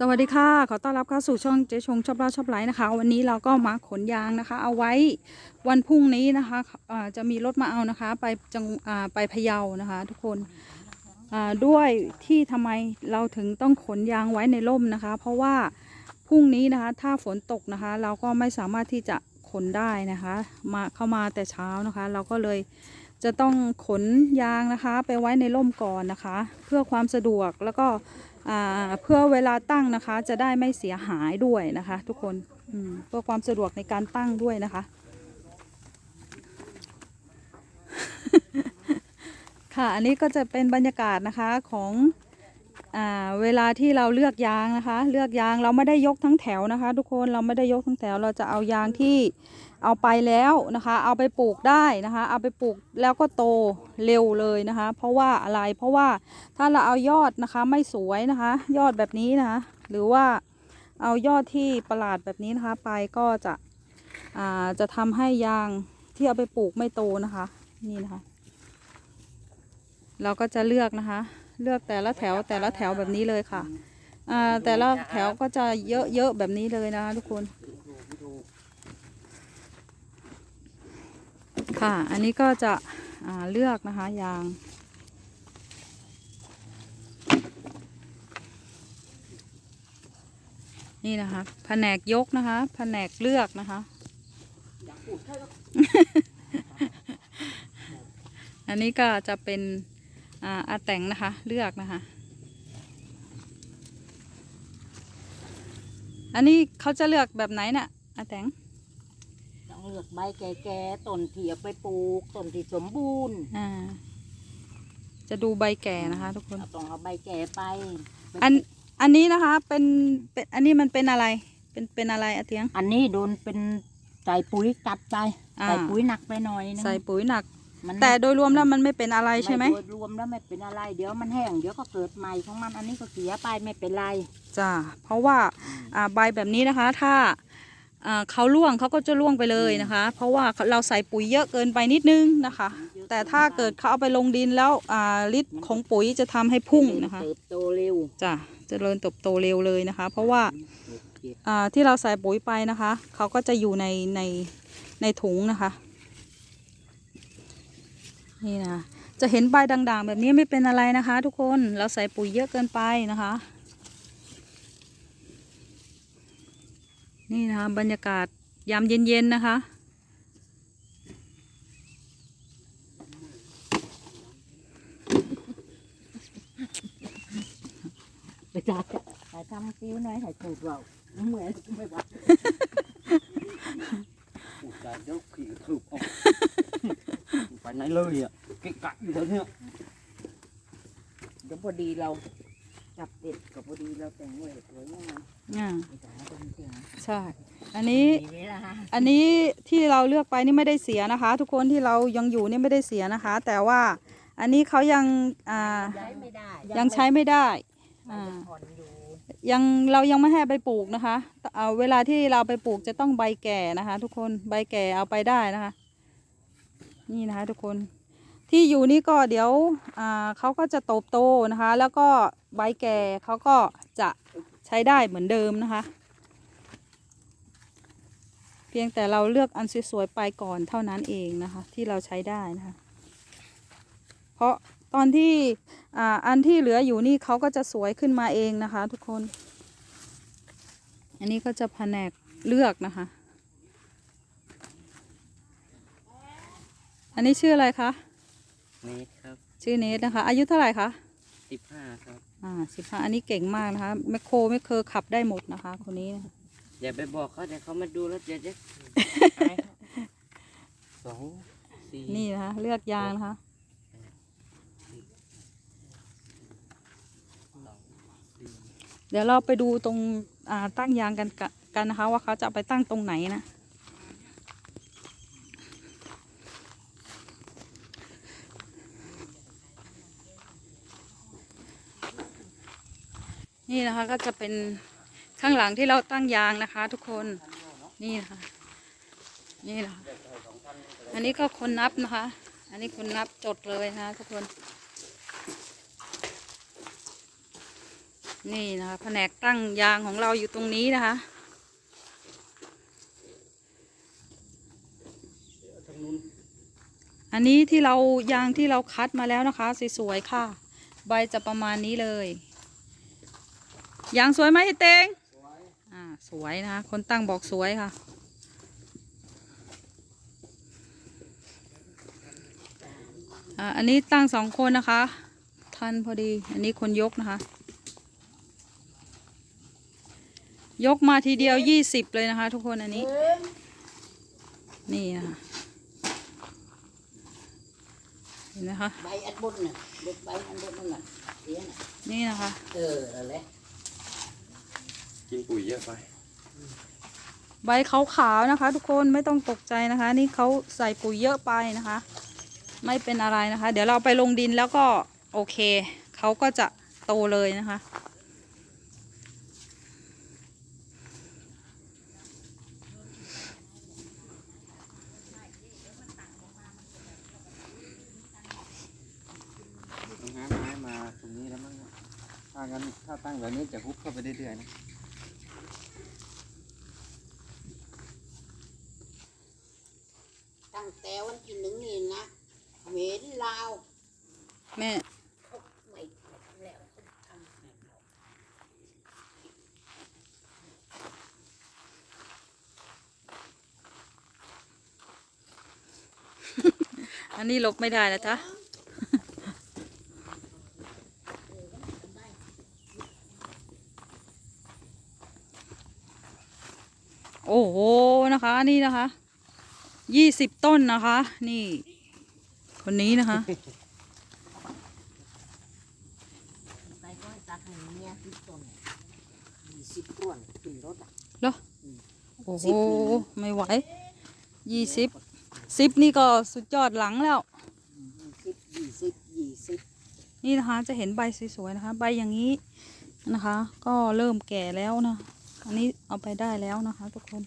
สวัสดีค่ะ ขอต้อนรับเข้าสู่ช่องเจ๊ชงชอบเล่าชอบไลฟ์นะคะ วันนี้เราก็มาขนยางนะคะ เอาไว้วันพรุ่งนี้นะคะอ่าจะมีรถมาเอานะคะ ไปจังไปพะเยานะคะ ทุกคนด้วยที่ทำไมเราถึงต้องขนยางไว้ในร่มนะคะ เพราะว่าพรุ่งนี้นะคะ ถ้าฝนตกนะคะ เราก็ไม่สามารถที่จะขนได้นะคะ มาเข้ามาแต่เช้านะคะ เราก็เลย จะต้องขนยางนะคะไปไว้ในร่มก่อนนะคะ เพื่อความสะดวกแล้วก็เพื่อเวลาตั้งนะคะ จะได้ไม่เสียหายด้วยนะคะ ทุกคนเพื่อความสะดวกในการตั้งด้วยนะคะ ค่ะอันนี้ก็จะเป็นบรรยากาศนะคะของ เวลาที่เราเลือกยางนะคะ เลือกยางเราไม่ได้ยกทั้งแถวนะคะ ทุกคนเราไม่ได้ยกทั้งแถว เราจะเอายางที่เอาไปแล้วนะคะ เอาไปปลูกได้นะคะ เอาไปปลูกแล้วก็โตเร็วเลยนะคะ เพราะว่าอะไรเพราะว่าถ้าเราเอายอดนะคะไม่สวยนะคะ ยอดแบบนี้นะคะ หรือว่าเอายอดที่ประหลาดแบบนี้นะคะ ไปก็จะจะทำให้ยางที่เอาไปปลูกไม่โตนะคะ นี่นะคะ เราก็จะเลือกนะคะ เลือกแต่ละแถวแต่ละแถวแบบนี้เลยค่ะอ่าแต่ละแถวก็จะเยอะๆแบบนี้เลยนะคะทุกคน ค่ะ อันนี้ก็จะอ่าเลือกนะคะยางนี่นะคะแผนกยกนะคะแผนกเลือกนะคะ อันนี้ก็จะเป็น อ่าอาแต่งนะคะ เลือกนะคะ อันนี้เขาจะเลือกแบบไหนน่ะอาแต่งต้องเลือกใบแก่ๆต้นที่เอาไปปลูกต้นที่สมบูรณ์อ่าจะดูใบแก่นะคะทุกคนเราต้องเอาใบแก่ไป อันอันนี้นะคะเป็นเป็นอันนี้มันเป็นอะไร เป็นเป็นอะไรอาเตียง อันนี้โดนเป็นใส่ปุ๋ยกัดไปอ่าใส่ปุ๋ยหนักไปหน่อยนึงใส่ปุ๋ยหนัก มันแต่โดยรวมแล้วมันไม่เป็นอะไรใช่ไหมโดยรวมแล้วไม่เป็นอะไร เดี๋ยวมันแห้งเดี๋ยวก็เกิดใหม่ของมันอันนี้ก็เสียไปไม่เป็นไรจ้าเพราะว่าอ่าใบแบบนี้นะคะ ถ้าอ่าเขาร่วงเขาก็จะร่วงไปเลยนะคะ เพราะว่าเราใส่ปุ๋ยเยอะเกินไปนิดนึงนะคะ แต่ถ้าเกิดเขาเอาไปลงดินแล้วอ่าฤทธิ์ของปุ๋ยจะทำให้พุ่งนะคะเติบโตเร็วจ้ะเจริญเติบโตเร็วเลยนะคะ เพราะว่าอ่าที่เราใส่ปุ๋ยไปนะคะ เขาก็จะอยู่ในในในถุงนะคะ นี่นะ จะเห็นใบด่างๆ แบบนี้ไม่เป็นอะไรนะคะ ทุกคน เราใส่ปุ๋ยเยอะเกินไปนะคะ นี่นะคะบรรยากาศยามเย็นๆนะคะ ไปจ้าใส่ทำกิ้วหน่อยใส่ตูดเราเหมือนไม่ไหว phải nãy lời à cái cạnh như thế nữa เดี๋ยวพอดีเราจับเด็ดกับพอดีเราแต่งไว้สวยงามอ่าไม่ต้องมาทำเสียงใช่ อันนี้ มีเวลาอันนี้ที่เราเลือกไปนี่ไม่ได้เสียนะคะ ทุกคนที่เรายังอยู่นี่ไม่ได้เสียนะคะ แต่ว่าอันนี้เขายังอ่าใช้ไม่ได้ยังใช้ไม่ได้มันอ่ายังผ่อนอยู่ยังเรายังไม่ให้ไปปลูกนะคะ เอาเวลาที่เราไปปลูกจะต้องใบแก่นะคะ ทุกคนใบแก่เอาไปได้นะคะ นี่นะคะทุกคนที่อยู่นี่ก็เดี๋ยวเขาก็จะโตโตนะคะ แล้วก็ใบแก่เขาก็จะใช้ได้เหมือนเดิมนะคะ เพียงแต่เราเลือกอันสวยๆไปก่อนเท่านั้นเองนะคะ ที่เราใช้ได้นะคะ เพราะตอนที่อ่าอันที่เหลืออยู่นี่เขาก็จะสวยขึ้นมาเองนะคะ ทุกคน อันนี้ก็จะแผนกเลือกนะคะ อันนี้ชื่ออะไรคะ Nét ครับชื่อเนทนะคะ อายุเท่าไหร่คะสิบห้าครับอ่าสิบห้าอันนี้เก่งมากนะคะแมคโครไม่เคยขับได้หมดนะคะ คนนี้นะคะอย่าไปบอกเขาเดี๋ยวเขามาดูแล้วเดี๋ยวจะสองสี่นี่นะคะเลือกยางนะคะสองสี่เดี๋ยวเราไปดูตรงอ่าตั้งยางกันกะกันนะคะ ว่าเขาจะเอาไปตั้งตรงไหนนะ นี่นะคะก็จะเป็นข้างหลังที่เราตั้งยางนะคะ ทุกคนนี่นะคะนี่นะคะอันนี้ก็คนนับนะคะ อันนี้คนนับจดเลยนะคะทุกคน นี่นะคะแผนกตั้งยางของเราอยู่ตรงนี้นะคะอันนี้ที่เรายางที่เราคัดมาแล้วนะคะสวยๆค่ะ ใบจะประมาณนี้เลย ยางสวยไหมเฮเตงอ่าสวยนะคะคนตั้งบอกสวยค่ะ อ่าอันนี้ตั้งสองคนนะคะ ทันพอดีอันนี้คนยกนะคะ ยกมาทีเดียวยี่สิบเลยนะคะ ทุกคนอันนี้ นี่นะคะเห็นไหมคะใบอันบนน่ะเด็กใบอันบนนั่นน่ะเสียน่ะนี่นะคะ เออนั่นแหละ กินปุ๋ยเยอะไป ใบขาวๆนะคะ ทุกคนไม่ต้องตกใจนะคะ นี่เขาใส่ปุ๋ยเยอะไปนะคะ ไม่เป็นอะไรนะคะ เดี๋ยวเราไปลงดินแล้วก็โอเคเขาก็จะโตเลยนะคะต้องหาไม้มาตรงนี้แล้วมั้งเนี่ยถ้างั้นถ้าตั้งแบบนี้จะฮุบเข้าไปเรื่อยๆนะ ตั้งแต่วันที่หนึ่งนี่นะเหม็นลาวแม่ไม่ทำแล้วทำให้เราอันนี้ลบไม่ได้แล้วจ้ะโอ้โหนะคะ นี่นะคะยี่สิบต้นนะคะ นี่ คนนี้นะคะ ไปก็ให้ตักให้เมียสิบต้นยี่สิบต้นขึ้นรถอะเหรอ โอ้โหสิบนี่นะไม่ไหว ยี่สิบสิบนี่ก็สุดยอดหลังแล้ว ยี่สิบยี่สิบยี่สิบนี่นะคะ จะเห็นใบสวยๆนะคะ ใบอย่างนี้นะคะ ก็เริ่มแก่แล้วนะ อันนี้เอาไปได้แล้วนะคะ ทุกคน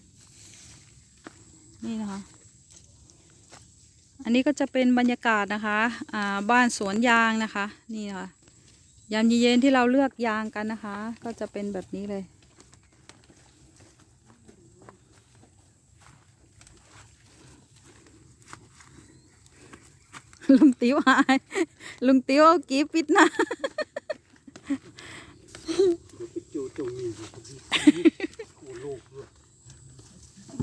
นี่นะคะ อันนี้ก็จะเป็นบรรยากาศนะคะอ่าบ้านสวนยางนะคะนี่นะคะยามเย็นๆที่เราเลือกยางกันนะคะ ก็จะเป็นแบบนี้เลย ลุงติ๋วหายลุงติ๋วกีบปิดหน้าจู่ตรงนี้โอ้โลกเลย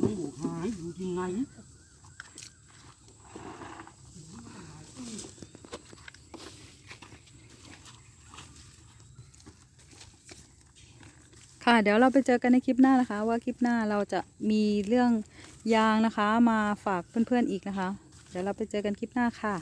มันอยู่หายอยู่ยังไง ค่ะ เดี๋ยวเราไปเจอกันในคลิปหน้านะคะ ว่าคลิปหน้าเราจะมีเรื่องยางนะคะ มาฝากเพื่อนๆอีกนะคะ เดี๋ยวเราไปเจอกันคลิปหน้าค่ะ